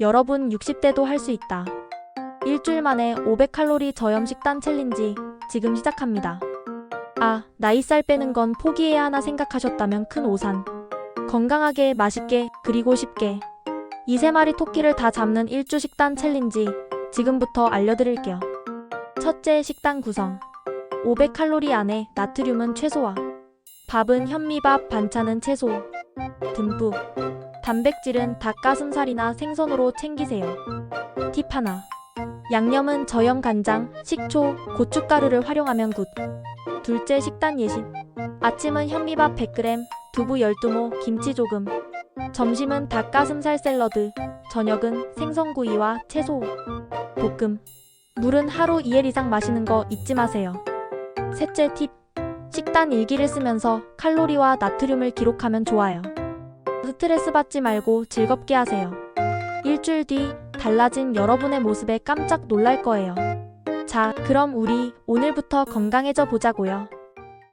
여러분 60대도 할 수 있다. 일주일 만에 500칼로리 저염 식단 챌린지 지금 시작합니다. 아, 나이 살 빼는 건 포기해야 하나 생각하셨다면 큰 오산. 건강하게, 맛있게, 그리고 쉽게. 이세 마리 토끼를 다 잡는 일주 식단 챌린지 지금부터 알려드릴게요. 첫째 식단 구성. 500칼로리 안에 나트륨은 최소화. 밥은 현미밥, 반찬은 채소. 듬뿍. 단백질은 닭가슴살이나 생선으로 챙기세요. 팁 하나. 양념은 저염 간장, 식초, 고춧가루를 활용하면 굿. 둘째 식단 예시. 아침은 현미밥 100g, 두부 12모, 김치 조금. 점심은 닭가슴살 샐러드, 저녁은 생선구이와 채소. 볶음. 물은 하루 2일 이상 마시는 거 잊지 마세요. 셋째 팁. 식단 일기를 쓰면서 칼로리와 나트륨을 기록하면 좋아요. 스트레스 받지 말고 즐겁게 하세요. 일주일 뒤 달라진 여러분의 모습에 깜짝 놀랄 거예요. 자, 그럼 우리 오늘부터 건강해져 보자고요.